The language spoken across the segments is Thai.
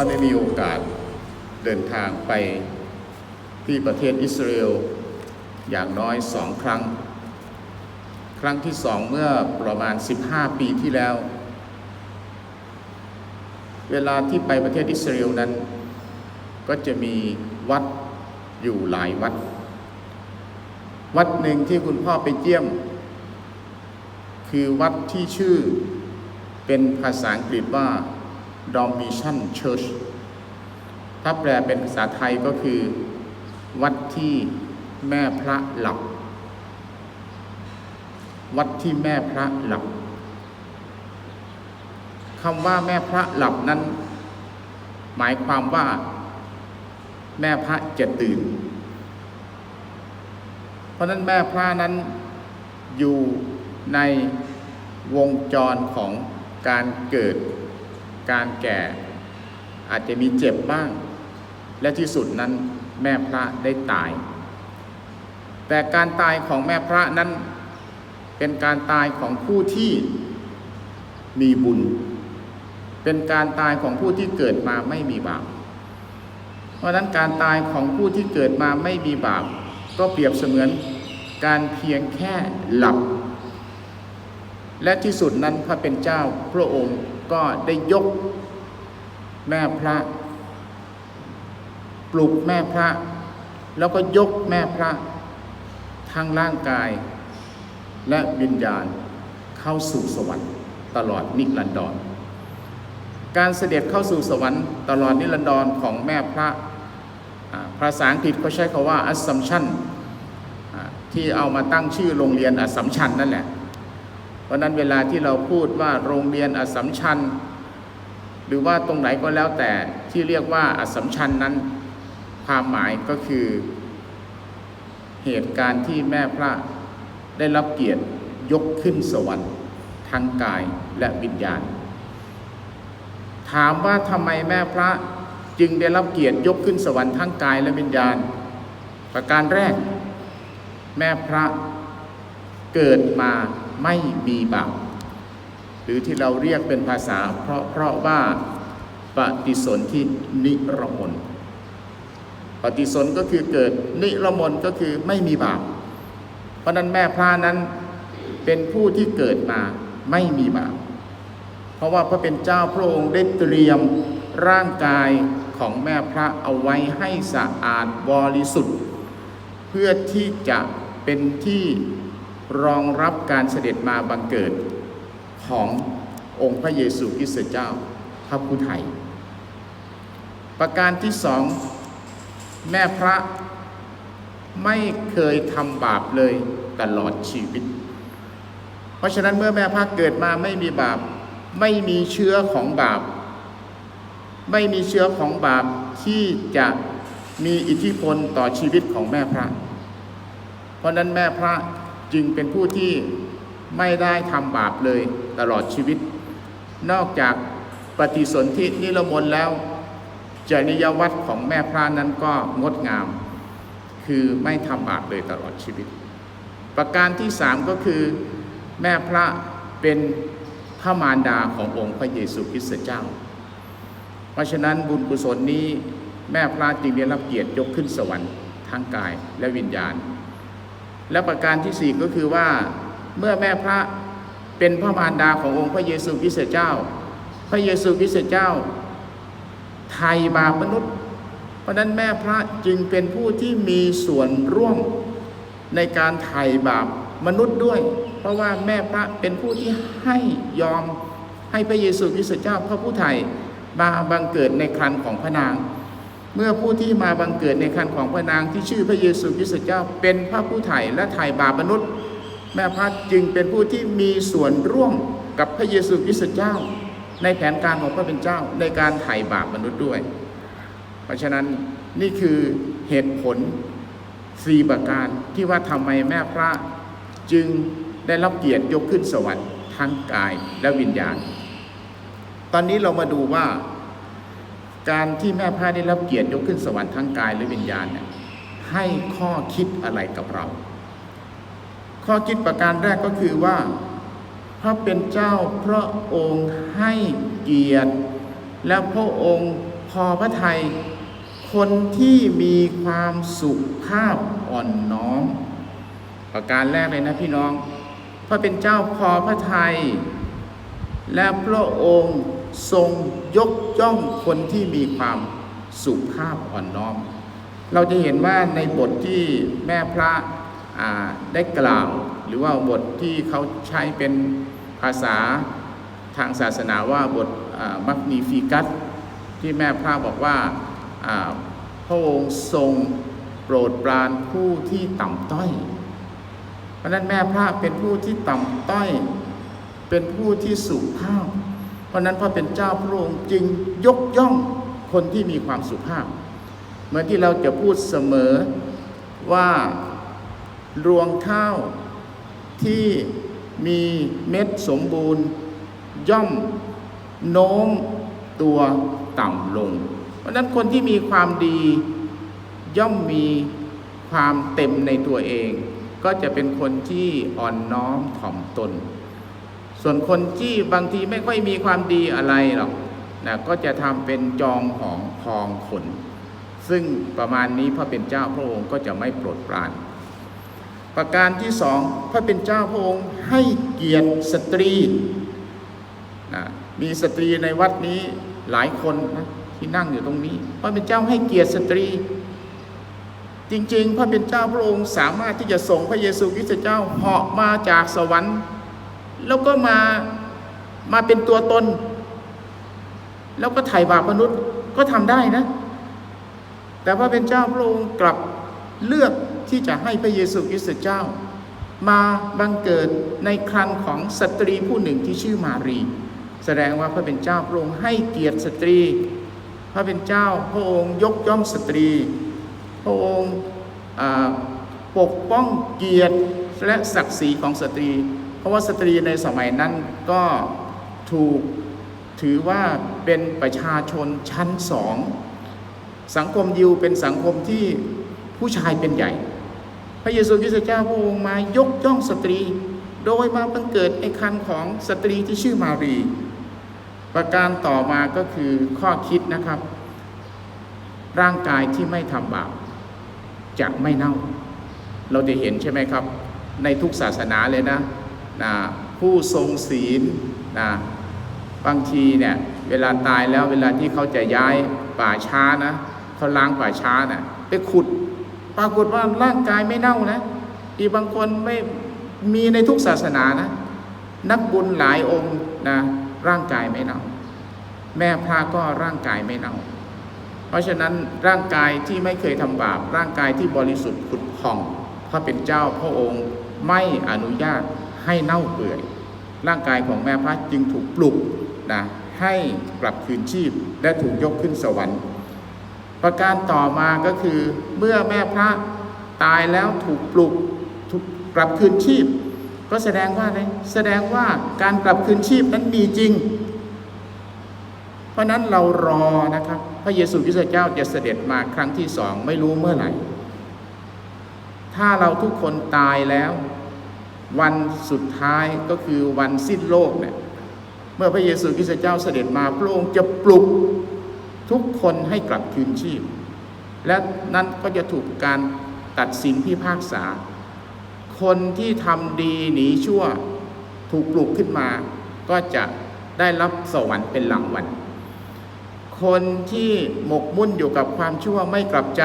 พ่อได้มีโอกาสเดินทางไปที่ประเทศอิสราเอลอย่างน้อยสองครั้ง ครั้งที่สองเมื่อประมาณ 15 ปีที่แล้ว เวลาที่ไปประเทศอิสราเอลนั้น ก็จะมีวัดอยู่หลายวัด วัดหนึ่งที่คุณพ่อไปเยี่ยม คือวัดที่ชื่อเป็นภาษาอังกฤษว่า Dormition Church ถ้าแปลเป็นภาษาไทยก็คือ วัดที่แม่พระหลับ วัดที่แม่พระหลับคำว่าแม่พระหลับนั้น หมายความว่า แม่พระจะตื่น เพราะนั้นแม่พระนั้นอยู่ในวงจรของการเกิด การแก่อาจจะมีเจ็บบ้าง และที่สุดนั้นแม่พระได้ตาย แต่การตายของแม่พระนั้นเป็นการตายของผู้ที่มีบุญ เป็นการตายของผู้ที่เกิดมาไม่มีบาป เพราะนั้นการตายของผู้ที่เกิดมาไม่มีบาป ก็เปรียบเสมือนการเพียงแค่หลับ และที่สุดนั้นพระเป็นเจ้าพระองค์ ก็ได้ยกแม่พระ ปลุกแม่พระ แล้วก็ยกแม่พระทั้งร่างกาย และวิญญาณเข้าสู่สวรรค์ตลอดนิรันดร การเสด็จเข้าสู่สวรรค์ตลอดนิรันดรของแม่พระภาษาอังกฤษเขาใช้คาว่า assumption ที่เอามาตั้งชื่อโรงเรียนอสสัมชัญนั่นแหละ เพราะนั้นเวลาที่เราพูดว่าโรงเรียนอสัมชัญหรือว่าตรงไหนก็แล้วแต่ที่เรียกว่าอสัมชัญนั้นความหมายก็คือ เหตุการณ์ที่แม่พระได้รับเกียรติยกขึ้นสวรรค์ทั้งกายและวิญญาณ ถามว่าทำไมแม่พระจึงได้รับเกียรติยกขึ้นสวรรค์ทั้งกายและวิญญาณ ประการแรก แม่พระเกิดมา ไม่มีบาปหรือที่เราเรียกเป็นภาษาเพราะเพราะว่าปฏิสนธินิรมนปฏิสนก็คือเกิดนิรมนก็คือไม่มีบาปเพราะนั้นแม่พระนั้นเป็นผู้ที่เกิดมาไม่มีบาปเพราะว่าพระเป็นเจ้าพระองค์ได้เตรียมร่างกายของแม่พระเอาไว้ให้สะอาดบริสุทธิ์ เพื่อที่จะเป็นที่ รองรับการเสด็จมาบังเกิดขององค์พระเยซูคริสต์เจ้าพระผู้ไทย ประการที่สองแม่พระไม่เคยทำบาปเลยตลอดชีวิต เพราะฉะนั้นเมื่อแม่พระเกิดมาไม่มีบาป ไม่มีเชื้อของบาป ไม่มีเชื้อของบาปที่จะมีอิทธิพลต่อชีวิตของแม่พระ เพราะนั้นแม่พระ จึงเป็นผู้ที่ไม่ได้ทำบาปเลยตลอดชีวิต นอกจากปฏิสนธินิรมนต์แล้ว จริยวัตรของแม่พระนั้นก็งดงาม คือไม่ทำบาปเลยตลอดชีวิต ประการที่สามก็คือแม่พระเป็นพระมารดาขององค์พระเยซูคริสต์เจ้า เพราะฉะนั้นบุญกุศลนี้แม่พระจึงได้รับเกียรติยกขึ้นสวรรค์ทั้งกายและวิญญาณ และประการที่สี่ก็คือว่าเมื่อแม่พระเป็นพระมารดาขององค์พระเยซูคริสต์เจ้า พระเยซูคริสต์เจ้า ไทยบาปมนุษย์ เพราะฉะนั้นแม่พระจึงเป็นผู้ที่มีส่วนร่วมในการไถ่บาปมนุษย์ด้วย เพราะว่าแม่พระเป็นผู้ที่ให้ยอมให้พระเยซูคริสต์เจ้าพระผู้ไถ่มาบังเกิดในครันของพระนาง เมื่อผู้ที่มาบังเกิดในคันของพระนางที่ชื่อพระเยซูคริสต์เจ้า เป็นพระผู้ไถ่และไถ่บาปมนุษย์ แม่พระจึงเป็นผู้ที่มีส่วนร่วมกับพระเยซูคริสต์เจ้า ในแผนการของพระเป็นเจ้าในการไถ่บาปมนุษย์ด้วย เพราะฉะนั้นนี่คือเหตุผลสี่ประการที่ว่าทำไมแม่พระจึงได้รับเกียรติยกขึ้นสวรรค์ทั้งกายและวิญญาณ ตอนนี้เรามาดูว่า การที่แม่พระได้รับเกียรติยกขึ้นสวรรค์ทั้งกายและวิญญาณเนี่ยให้ข้อคิดอะไรกับเรา ข้อคิดประการแรกก็คือว่าพระเป็นเจ้าพระองค์ให้เกียรติ และพระองค์พอพระทัยคนที่มีความสุภาพอ่อนน้อม ประการแรกเลยนะพี่น้อง พระเป็นเจ้าพอพระทัยและพระองค์ ทรงยกย่องคนที่มีความสุภาพอ่อนน้อม เราจะเห็นว่าในบทที่แม่พระได้กล่าว หรือว่าบทที่เขาใช้เป็นภาษาทางศาสนาว่าบทมักนีฟิกัสที่แม่พระบอกว่าพระองค์ทรงโปรดปรานผู้ที่ต่ำต้อย เพราะฉะนั้นแม่พระเป็นผู้ที่ต่ำต้อย เป็นผู้ที่สุภาพ เพราะนั้นพระเป็นเจ้าพระองค์จึงยกย่องคนที่มีความสุภาพ เหมือนที่เราจะพูดเสมอว่ารวงข้าวที่มีเม็ดสมบูรณ์ ย่อมโน้มตัวต่ำลง เพราะนั้นคนที่มีความดีย่อมมีความเต็มในตัวเอง ก็จะเป็นคนที่อ่อนน้อมถ่อมตน ส่วนคนที่บางทีไม่ค่อยมีความดีอะไรหรอกนะก็จะทำเป็นจองหองพองขน ซึ่งประมาณนี้พระเป็นเจ้าพระองค์ก็จะไม่โปรดปราน ประการที่สองพระเป็นเจ้าพระองค์ให้เกียรติสตรีนะมีสตรีในวัดนี้หลายคนนะที่นั่งอยู่ตรงนี้ พระเป็นเจ้าให้เกียรติสตรี จริง ๆ พระเป็นเจ้าพระองค์สามารถที่จะส่งพระเยซูคริสต์เจ้าเหาะมาจากสวรรค์ แล้วก็มามาเป็นตัวตน แล้วก็ไถ่บาปมนุษย์ก็ทำได้นะ แต่พระเป็นเจ้าพระองค์กลับเลือกที่จะให้พระเยซูคริสต์เจ้า มาบังเกิดในครันของสตรีผู้หนึ่งที่ชื่อมารี แสดงว่าพระเป็นเจ้าพระองค์ให้เกียรติสตรี พระเป็นเจ้าพระองค์ยกย่องสตรี พระองค์ปกป้องเกียรติและศักดิ์ศรีของสตรี เพราะว่าสตรีในสมัยนั้นก็ถูกถือว่าเป็นประชาชนชั้นสอง สังคมยิวเป็นสังคมที่ผู้ชายเป็นใหญ่ พระเยซูคริสต์เจ้าพระองค์มายกย่องสตรี โดยมาบังเกิดไอ้คันของสตรีที่ชื่อมารี ประการต่อมาก็คือข้อคิดนะครับ ร่างกายที่ไม่ทำบาปจะไม่เน่า เราจะเห็นใช่ไหมครับ ในทุกศาสนาเลยนะ นะผู้ทรงศีลนะบางทีเนี่ยเวลาตายแล้วเวลาที่เขาจะย้ายป่าช้านะเขาล้างป่าช้านะ่ะไปขุด ปรากฏว่าร่างกายไม่เน่านะอีบางคนไม่มีในทุกศาสนานะนักบุญหลายองค์นะร่างกายไม่เน่า แม่พระก็ร่างกายไม่เน่า เพราะฉะนั้นร่างกายที่ไม่เคยทำบาปร่างกายที่บริสุทธิ์ผุดผ่องพระเป็นเจ้าพระองค์ไม่อนุญาต ให้เน่าเปื่อย ร่างกายของแม่พระจึงถูกปลุกนะให้กลับคืนชีพและถูกยกขึ้นสวรรค์ ประการต่อมาก็คือเมื่อแม่พระตายแล้วถูกปลุกถูกกลับคืนชีพ ก็แสดงว่าอะไรแสดงว่าการกลับคืนชีพนั้นมีจริง เพราะนั้นเรารอนะครับพระเยซูคริสต์เจ้าจะเสด็จมาครั้งที่สองไม่รู้เมื่อไหร่ ถ้าเราทุกคนตายแล้ว วันสุดท้ายก็คือวันสิ้นโลกเนี่ยเมื่อพระเยซูคริสต์เจ้าเสด็จมาพระองค์จะปลุกทุกคนให้กลับคืนชีพ และนั้นก็จะถูกการตัดสินพิพากษา คนที่ทำดีหนีชั่วถูกปลุกขึ้นมา ก็จะได้รับสวรรค์เป็นหลังวันคนที่หมกมุ่นอยู่กับความชั่วไม่กลับใจ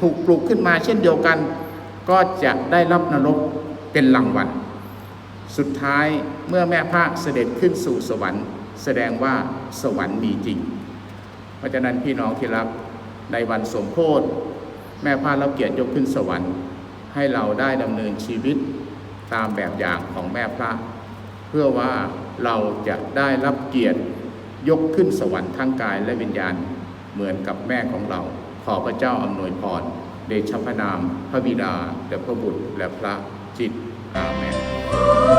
ถูกปลุกขึ้นมาเช่นเดียวกัน ก็จะได้รับนรก เป็นหลังวันสุดท้ายเมื่อแม่พระเสด็จขึ้นสู่สวรรค์ แสดงว่าสวรรค์มีจริง เพราะฉะนั้นพี่น้องที่รักในวันสมโพธแม่พระรับเกียรติยกขึ้นสวรรค์ ให้เราได้ดำเนินชีวิตตามแบบอย่างของแม่พระ เพื่อว่าเราจะได้รับเกียรติยกขึ้นสวรรค์ทั้งกายและวิญญาณเหมือนกับแม่ของเรา ขอพระเจ้าอำนวยพร เดชพระนาม พระบิดา และพระบุตร และพระ จิต อาเมน